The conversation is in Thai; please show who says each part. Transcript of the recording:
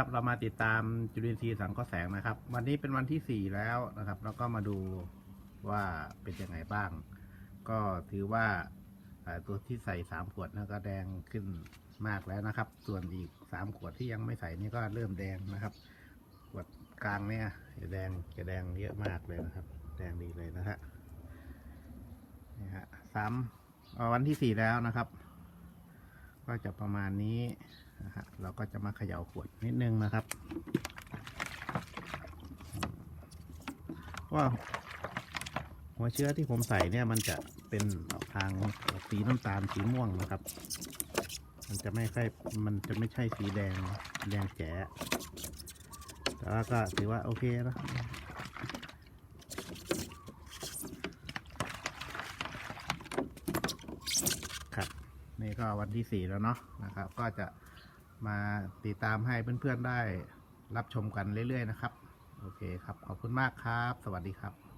Speaker 1: ครับ เรามาติดตามจุลินทรีย์สังเคราะห์แสงนะครับ วันนี้เป็นวันที่สี่แล้วนะครับ แล้วก็มาดูว่าเป็นยังไงบ้าง ก็ถือว่าตัวที่ใส่สามขวดนะก็แดงขึ้นมากแล้วนะครับ ส่วนอีกสามขวดที่ยังไม่ใส่นี่ก็เริ่มแดงนะครับ ขวดกลางเนี่ยจะแดงจะแดงเยอะมากเลยนะครับ แดงดีเลยนะฮะนี่ฮะสามวันที่สี่แล้วนะครับ ก็จะประมาณนี้นะฮะเราก็จะมาเขย่าขวดนิดนึงนะครับ ว่าหัวเชื้อที่ผมใส่เนี่ยมันจะเป็นออกทางสีน้ำตาลสีม่วงนะครับ มันจะไม่ค่อยมันจะไม่ใช่สีแดงแดงแจ๋แต่ว่าก็ถือว่าโอเคนะ ครับนี่ ก็วันที่สี่แล้วเนาะนะครับ ก็จะมาติดตามให้เพื่อนๆได้รับชมกันเรื่อยๆนะครับ โอเคครับ ขอบคุณมากครับ สวัสดีครับ